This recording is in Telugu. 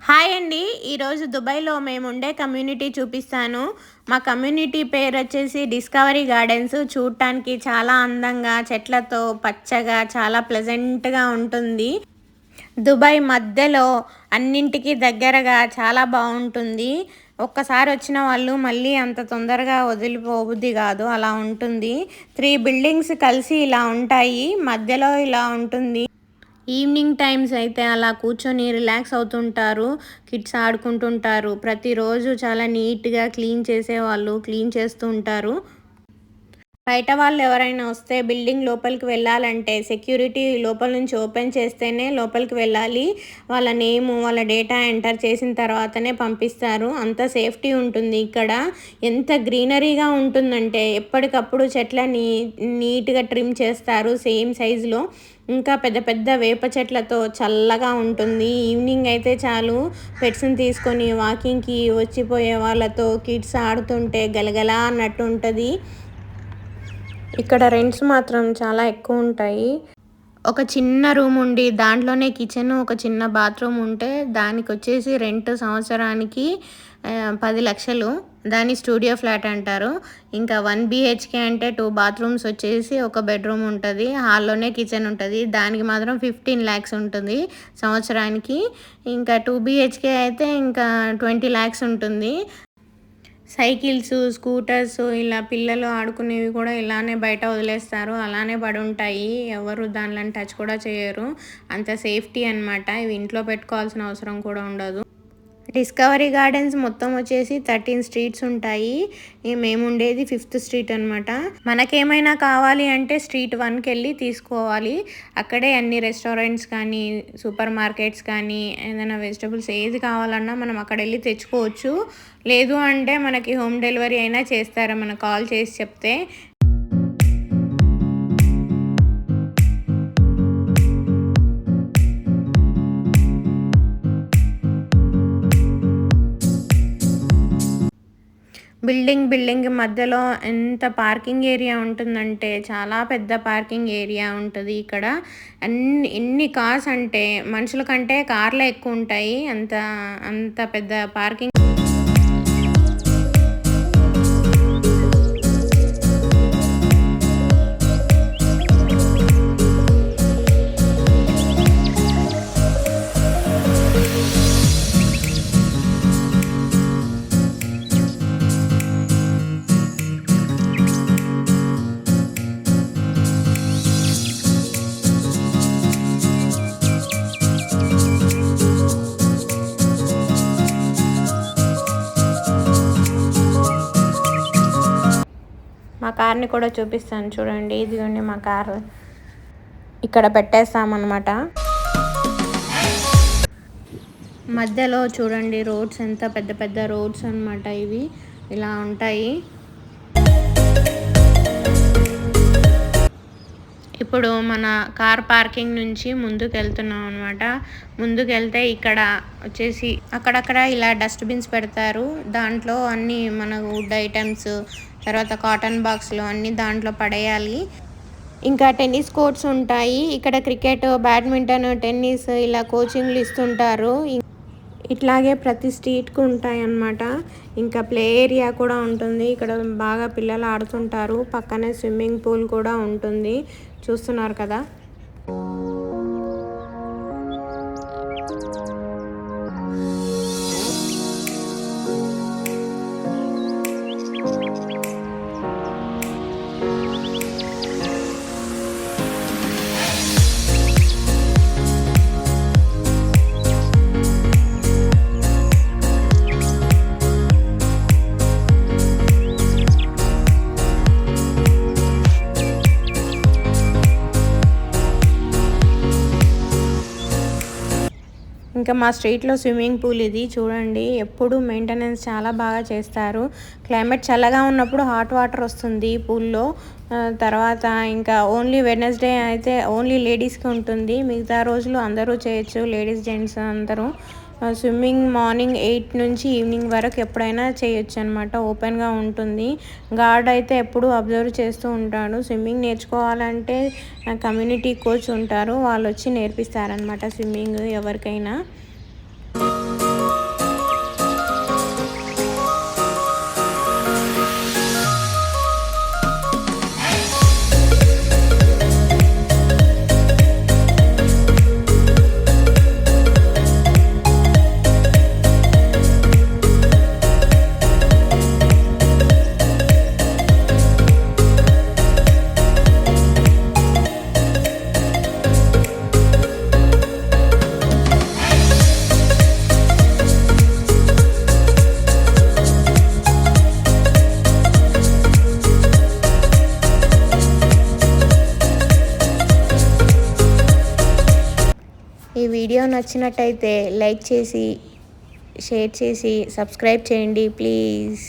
హాయ్ అండి. ఈరోజు దుబాయ్లో మేము ఉండే కమ్యూనిటీ చూపిస్తాను. మా కమ్యూనిటీ పేరు వచ్చేసి డిస్కవరీ గార్డెన్స్. చూడటానికి చాలా అందంగా చెట్లతో పచ్చగా చాలా ప్లెజెంట్గా ఉంటుంది. దుబాయ్ మధ్యలో అన్నింటికి దగ్గరగా చాలా బాగుంటుంది. ఒక్కసారి వచ్చిన వాళ్ళు మళ్ళీ అంత తొందరగా వదిలిపోబుద్ది కాదు. అలా ఉంటుంది. త్రీ బిల్డింగ్స్ కలిసి ఇలా ఉంటాయి. మధ్యలో ఇలా ఉంటుంది. ఈవినింగ్ టైమ్స్ అయితే అలా కూర్చొని రిలాక్స్ అవుతుంటారు. కిడ్స్ ఆడుకుంటుంటారు. ప్రతిరోజు చాలా నీట్గా క్లీన్ చేసేవాళ్ళు క్లీన్ చేస్తూ ఉంటారు. బయట వాళ్ళు ఎవరైనా వస్తే బిల్డింగ్ లోపలికి వెళ్ళాలంటే సెక్యూరిటీ లోపల నుంచి ఓపెన్ చేస్తేనే లోపలికి వెళ్ళాలి. వాళ్ళ నేము వాళ్ళ డేటా ఎంటర్ చేసిన తర్వాతనే పంపిస్తారు. అంత సేఫ్టీ ఉంటుంది ఇక్కడ. ఎంత గ్రీనరీగా ఉంటుందంటే ఎప్పటికప్పుడు చెట్లని నీట్గా ట్రిమ్ చేస్తారు సేమ్ సైజులో. ఇంకా పెద్ద పెద్ద వేప చెట్లతో చల్లగా ఉంటుంది. ఈవినింగ్ అయితే చాలు. పెట్స్ని తీసుకొని వాకింగ్కి వచ్చిపోయే వాళ్ళతో కిడ్స్ ఆడుతుంటే గలగలా అన్నట్టు ఉంటుంది. ఇక్కడ రెంట్స్ మాత్రం చాలా ఎక్కువ ఉంటాయి. ఒక చిన్న రూమ్ ఉండి దాంట్లోనే కిచెన్ ఒక చిన్న బాత్రూమ్ ఉంటే దానికి వచ్చేసి రెంట్ సంవత్సరానికి పది లక్షలు. దాన్ని స్టూడియో ఫ్లాట్ అంటారు. ఇంకా వన్ బిహెచ్కే అంటే టూ బాత్రూమ్స్ వచ్చేసి ఒక బెడ్రూమ్ ఉంటుంది. హాల్లోనే కిచెన్ ఉంటుంది. దానికి మాత్రం ఫిఫ్టీన్ ల్యాక్స్ ఉంటుంది సంవత్సరానికి. ఇంకా టూ బిహెచ్కే అయితే ఇంకా ట్వంటీ ల్యాక్స్ ఉంటుంది. సైకిల్స్ స్కూటర్స్ ఇలా పిల్లలు ఆడుకునేవి కూడా ఇలానే బయట వదిలేస్తారు. అలానే పడి ఉంటాయి. ఎవరు దానిలో టచ్ కూడా చేయరు. అంత సేఫ్టీ అనమాట ఇవి ఇంట్లో పెట్టుకోవాల్సిన అవసరం కూడా ఉండదు. డిస్కవరీ గార్డెన్స్ మొత్తం వచ్చేసి థర్టీన్ స్ట్రీట్స్ ఉంటాయి. మేము ఉండేది ఫిఫ్త్ స్ట్రీట్ అనమాట మనకేమైనా కావాలి అంటే స్ట్రీట్ వన్కి వెళ్ళి తీసుకోవాలి. అక్కడే అన్ని రెస్టారెంట్స్ కానీ సూపర్ మార్కెట్స్ కానీ ఏదైనా వెజిటబుల్స్ ఏది కావాలన్నా మనం అక్కడ వెళ్ళి తెచ్చుకోవచ్చు. లేదు అంటే మనకి హోమ్ డెలివరీ అయినా చేస్తారు? మనకు కాల్ చేసి చెప్తే బిల్డింగ్ బిల్డింగ్ మధ్యలో ఎంత పార్కింగ్ ఏరియా ఉంటుందంటే చాలా పెద్ద పార్కింగ్ ఏరియా ఉంటుంది ఇక్కడ. అన్ని ఎన్ని కార్స్ అంటే మనుషుల కంటే కార్లే ఎక్కువ ఉంటాయి. అంత అంత పెద్ద పార్కింగ్ కార్ని కూడా చూపిస్తాను చూడండి. ఇదిగోండి మా కార్. ఇక్కడ పెట్టేస్తామన్నమాట. మధ్యలో చూడండి రోడ్స్ ఎంత పెద్ద పెద్ద రోడ్స్ అనమాట ఇవి. ఇలా ఉంటాయి. ఇప్పుడు మన కార్ పార్కింగ్ నుంచి ముందుకు వెళ్తున్నాం అనమాట ముందుకు వెళ్తే ఇక్కడ వచ్చేసి అక్కడక్కడ ఇలా డస్ట్బిన్స్ పెడతారు. దాంట్లో అన్ని మన వుడ్ ఐటమ్స్ తర్వాత కాటన్ బాక్స్లు అన్నీ దాంట్లో పడేయాలి. ఇంకా టెన్నిస్ కోర్ట్స్ ఉంటాయి. ఇక్కడ క్రికెట్ బ్యాడ్మింటన్ టెన్నిస్ ఇలా కోచింగ్లు ఇస్తుంటారు. ఇట్లాగే ప్రతి స్ట్రీట్కి ఉంటాయన్నమాట. ఇంకా ప్లే ఏరియా కూడా ఉంటుంది. ఇక్కడ బాగా పిల్లలు ఆడుతుంటారు. పక్కనే స్విమ్మింగ్ పూల్ కూడా ఉంటుంది. చూస్తున్నారు కదా? ఇంకా మా స్ట్రీట్లో స్విమ్మింగ్ పూల్ ఇది చూడండి. ఎప్పుడు మెయింటెనెన్స్ చాలా బాగా చేస్తారు. క్లైమేట్ చల్లగా ఉన్నప్పుడు హాట్ వాటర్ వస్తుంది పూల్లో. తర్వాత ఇంకా ఓన్లీ వెడ్నెస్డే అయితే ఓన్లీ లేడీస్కి ఉంటుంది. మిగతా రోజులు అందరూ చేయొచ్చు లేడీస్ జెంట్స్ అందరూ. స్విమ్మింగ్ మార్నింగ్ ఎయిట్ నుంచి ఈవినింగ్ వరకు ఎప్పుడైనా చేయొచ్చు అనమాట ఓపెన్గా ఉంటుంది. గార్డ్ అయితే ఎప్పుడు అబ్జర్వ్ చేస్తూ ఉంటాడు. స్విమ్మింగ్ నేర్చుకోవాలంటే కమ్యూనిటీ కోచ్ ఉంటారు. వాళ్ళు వచ్చి నేర్పిస్తారనమాట స్విమ్మింగ్ ఎవరికైనా. వీడియో నచ్చినట్టయితే లైక్ చేసి షేర్ చేసి సబ్స్క్రైబ్ చేయండి ప్లీజ్.